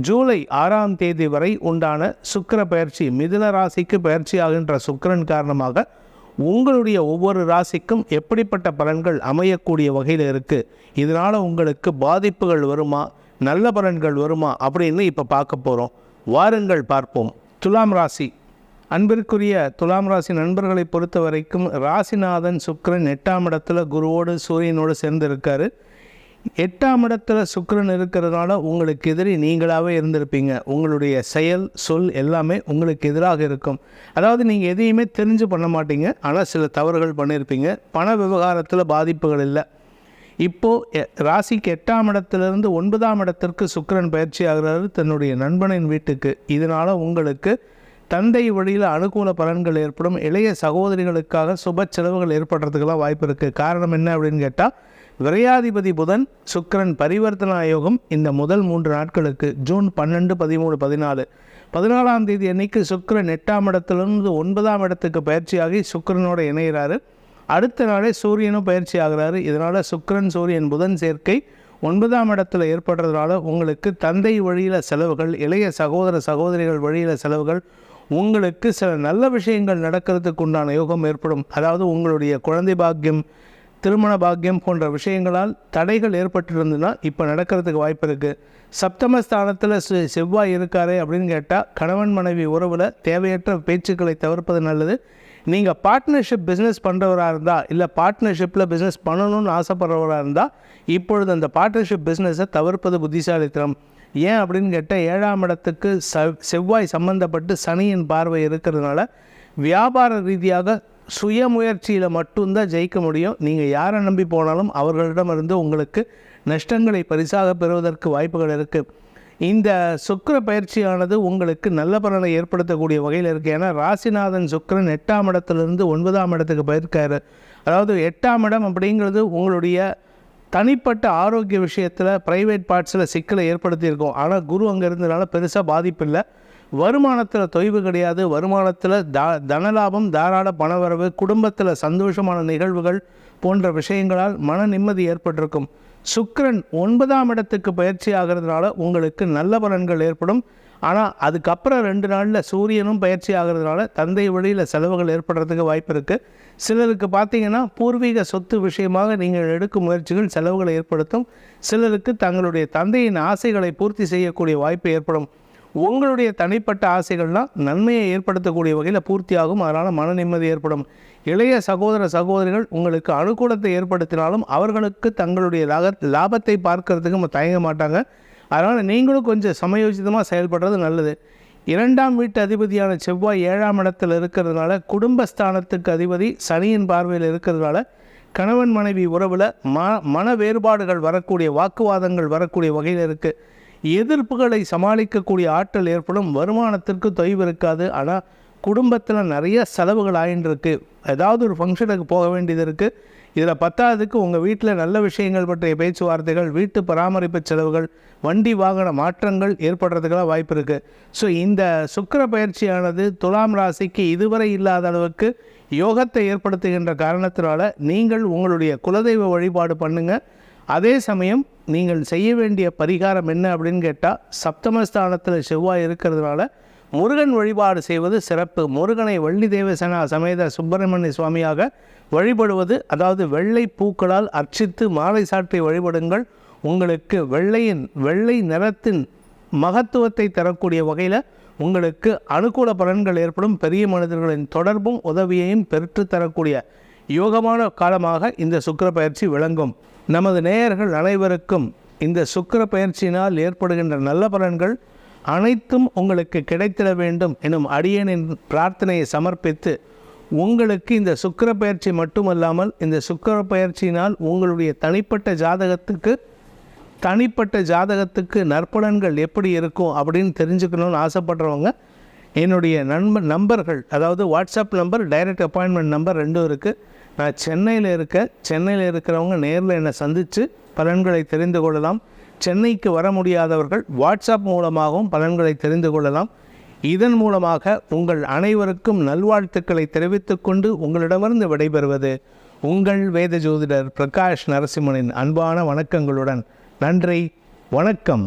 ஜூலை ஆறாம் தேதி வரை உண்டான சுக்கர பயிற்சி மிதுன ராசிக்கு பயிற்சி ஆகின்ற சுக்கிரன் காரணமாக உங்களுடைய ஒவ்வொரு ராசிக்கும் எப்படிப்பட்ட பலன்கள் அமையக்கூடிய வகையில் இருக்குது இதனால் உங்களுக்கு பாதிப்புகள் வருமா நல்ல பலன்கள் வருமா அப்படின்னு இப்போ பார்க்க போகிறோம் வாருங்கள் பார்ப்போம். துலாம் ராசி. அன்பிற்குரிய துலாம் ராசி நண்பர்களை பொறுத்த வரைக்கும் ராசிநாதன் சுக்கிரன் எட்டாம் இடத்துல குருவோடு சூரியனோடு சேர்ந்து இருக்காரு எட்டாம் இடத்துல சுக்கரன் இருக்கிறதுனால உங்களுக்கு எதிரி நீங்களாகவே இருந்திருப்பீங்க. உங்களுடைய செயல் சொல் எல்லாமே உங்களுக்கு எதிராக இருக்கும். அதாவது நீங்கள் எதையுமே தெரிஞ்சு பண்ண மாட்டீங்க. ஆனால் சில தவறுகள் பண்ணியிருப்பீங்க பண விவகாரத்தில் பாதிப்புகள் இல்லை. இப்போது ராசிக்கு எட்டாம் இடத்துலேருந்து ஒன்பதாம் இடத்திற்கு சுக்கிரன் பயிற்சி ஆகிறாரு தன்னுடைய நண்பனின் வீட்டுக்கு. இதனால் உங்களுக்கு தந்தை வழியில் அனுகூல பலன்கள் ஏற்படும். இளைய சகோதரிகளுக்காக சுப செலவுகள் ஏற்படுறதுக்கெல்லாம் வாய்ப்பு இருக்குது காரணம் என்ன அப்படின்னு கேட்டால் விரையாதிபதி புதன் சுக்கரன் பரிவர்த்தனா யோகம் இந்த முதல் மூன்று நாட்களுக்கு ஜூன் பன்னெண்டு பதிமூணு பதினாலு. பதினாலாம் தேதி அன்னைக்கு சுக்கிரன் எட்டாம் இடத்திலிருந்து ஒன்பதாம் இடத்துக்கு பயிற்சியாகி சுக்கிரனோட இணைகிறாரு அடுத்த நாளே சூரியனும் பயிற்சி ஆகிறாரு. இதனால் சுக்கரன் சூரியன் புதன் சேர்க்கை ஒன்பதாம் இடத்துல ஏற்படுறதுனால உங்களுக்கு தந்தை வழியில் செலவுகள் இளைய சகோதர சகோதரிகள் வழியில் செலவுகள் உங்களுக்கு சில நல்ல விஷயங்கள் நடக்கிறதுக்கு உண்டான யோகம் ஏற்படும். அதாவது உங்களுடைய குழந்தை பாக்கியம் திருமண பாக்கியம் போன்ற விஷயங்களால் தடைகள் ஏற்பட்டிருந்ததுன்னா இப்போ நடக்கிறதுக்கு வாய்ப்பு இருக்குது சப்தமஸ்தானத்தில் செ செவ்வாய் இருக்காரே அப்படின்னு கேட்டால் கணவன் மனைவி உறவில் தேவையற்ற பேச்சுக்களை தவிர்ப்பது நல்லது. நீங்கள் பார்ட்னர்ஷிப் பிஸ்னஸ் பண்ணுறவராக இருந்தால் இல்லை பார்ட்னர்ஷிப்பில் பிஸ்னஸ் பண்ணணும்னு ஆசைப்படுறவராக இருந்தால் இப்பொழுது அந்த பார்ட்னர்ஷிப் பிஸ்னஸை தவிர்ப்பது புத்திசாலித்தனம். ஏன் அப்படின்னு கேட்டால் ஏழாம் இடத்துக்கு ச செவ்வாய் சம்பந்தப்பட்டு சனியின் பார்வை இருக்கிறதுனால வியாபார ரீதியாக சுயமுயற்சியில் மட்டும்தான் ஜெயிக்க முடியும். நீங்கள் யாரை நம்பி போனாலும் அவர்களிடமிருந்து உங்களுக்கு நஷ்டங்களை பரிசாக பெறுவதற்கு வாய்ப்புகள் இருக்குது இந்த சுக்கிர பயிற்சியானது உங்களுக்கு நல்ல பலனை ஏற்படுத்தக்கூடிய வகையில் இருக்குது ஏன்னா ராசிநாதன் சுக்கிரன் எட்டாம் இடத்துலேருந்து ஒன்பதாம் இடத்துக்கு போயிருக்காரு. அதாவது எட்டாம் இடம் அப்படிங்கிறது உங்களுடைய தனிப்பட்ட ஆரோக்கிய விஷயத்தில் ப்ரைவேட் பார்ட்ஸில் சிக்கலை ஏற்படுத்தியிருக்கோம். ஆனால் குரு அங்கே இருந்ததுனால பெருசாக பாதிப்பு இல்லை. வருமானத்தில் தொய்வு கிடையாது. வருமானத்தில் தா தனலாபம் தாராள பணவரவு குடும்பத்தில் சந்தோஷமான நிகழ்வுகள் போன்ற விஷயங்களால் மன நிம்மதி ஏற்பட்டிருக்கும். சுக்கரன் ஒன்பதாம் இடத்துக்கு பயிற்சி ஆகிறதுனால உங்களுக்கு நல்ல பலன்கள் ஏற்படும். ஆனால் அதுக்கப்புறம் ரெண்டு நாளில் சூரியனும் பயிற்சி ஆகிறதுனால தந்தை வழியில் செலவுகள் ஏற்படுறதுக்கு வாய்ப்பு இருக்குது சிலருக்கு பார்த்தீங்கன்னா பூர்வீக சொத்து விஷயமாக நீங்கள் எடுக்கும் முயற்சிகள் செலவுகளை ஏற்படுத்தும். சிலருக்கு தங்களுடைய தந்தையின் ஆசைகளை பூர்த்தி செய்யக்கூடிய வாய்ப்பு ஏற்படும். உங்களுடைய தனிப்பட்ட ஆசைகள்லாம் நன்மையை ஏற்படுத்தக்கூடிய வகையில் பூர்த்தியாகும். அதனால் மன நிம்மதி ஏற்படும். இளைய சகோதர சகோதரிகள் உங்களுக்கு அனுகூலத்தை ஏற்படுத்தினாலும் அவர்களுக்கு தங்களுடைய லாக லாபத்தை பார்க்கறதுக்கு தயங்க மாட்டாங்க. அதனால் நீங்களும் கொஞ்சம் சமயோசிதமாக செயல்படுறது நல்லது. இரண்டாம் வீட்டு அதிபதியான செவ்வாய் ஏழாம் இடத்தில் இருக்கிறதுனால குடும்பஸ்தானத்துக்கு அதிபதி சனியின் பார்வையில் இருக்கிறதுனால கணவன் மனைவி உறவில் ம மன வேறுபாடுகள் வரக்கூடிய வாக்குவாதங்கள் வரக்கூடிய வகையில் இருக்குது எதிர்ப்புகளை சமாளிக்கக்கூடிய ஆற்றல் ஏற்படும். வருமானத்திற்கு தொய்வு இருக்காது. ஆனால் குடும்பத்தில் நிறைய செலவுகள் ஆயின்னு ஏதாவது ஒரு ஃபங்க்ஷனுக்கு போக வேண்டியது இருக்குது இதில் பத்தாவதுக்கு உங்கள் வீட்டில் நல்ல விஷயங்கள் பற்றிய பேச்சுவார்த்தைகள் வீட்டு பராமரிப்பு செலவுகள் வண்டி வாகன மாற்றங்கள் ஏற்படுறதுக்கெல்லாம் வாய்ப்பு இருக்குது ஸோ இந்த சுக்கிர பயிற்சியானது துலாம் ராசிக்கு இதுவரை இல்லாத அளவுக்கு யோகத்தை ஏற்படுத்துகின்ற காரணத்தினால நீங்கள் உங்களுடைய குலதெய்வ வழிபாடு பண்ணுங்கள் அதே சமயம் நீங்கள் செய்ய வேண்டிய பரிகாரம் என்ன அப்படின்னு கேட்டால் சப்தமஸ்தானத்தில் செவ்வாய் இருக்கிறதுனால முருகன் வழிபாடு செய்வது சிறப்பு. முருகனை வள்ளி தேவசேனா சமேத சுப்பிரமணிய சுவாமியாக வழிபடுவது அதாவது வெள்ளை பூக்களால் அர்ச்சித்து மாலை சாற்றி வழிபடுங்கள். உங்களுக்கு வெள்ளையின் வெள்ளை நிறத்தின் மகத்துவத்தை தரக்கூடிய வகையில் உங்களுக்கு அனுகூல பலன்கள் ஏற்படும். பெரிய மனிதர்களின் தொடர்பும் உதவியையும் பெற்று தரக்கூடிய யோகமான காலமாக இந்த சுக்கர பயிற்சி விளங்கும். நமது நேயர்கள் அனைவருக்கும் இந்த சுக்கர பயிற்சியினால் ஏற்படுகின்ற நல்ல பலன்கள் அனைத்தும் உங்களுக்கு கிடைத்திட வேண்டும் எனும் அடியனின் பிரார்த்தனையை சமர்ப்பித்து உங்களுக்கு இந்த சுக்கர பயிற்சி மட்டுமல்லாமல் இந்த சுக்கர பயிற்சியினால் உங்களுடைய தனிப்பட்ட ஜாதகத்துக்கு தனிப்பட்ட ஜாதகத்துக்கு நற்பலன்கள் எப்படி இருக்கும் அப்படின்னு தெரிஞ்சுக்கணும்னு ஆசைப்படுறவங்க என்னுடைய நண்பர் நம்பர்கள் அதாவது WhatsApp number direct appointment number ரெண்டும் இருக்குது நான் சென்னையில் இருக்க சென்னையில் இருக்கிறவங்க நேரில் என்னை சந்தித்து பலன்களை தெரிந்து கொள்ளலாம். சென்னைக்கு வர முடியாதவர்கள் வாட்ஸ்அப் மூலமாகவும் பலன்களை தெரிந்து கொள்ளலாம். இதன் மூலமாக உங்கள் அனைவருக்கும் நல்வாழ்த்துக்களை தெரிவித்துக்கொண்டு உங்களிடமிருந்து விடைபெறுவது உங்கள் வேத ஜோதிடர் பிரகாஷ் நரசிம்மனின் அன்பான வணக்கங்களுடன் நன்றி வணக்கம்.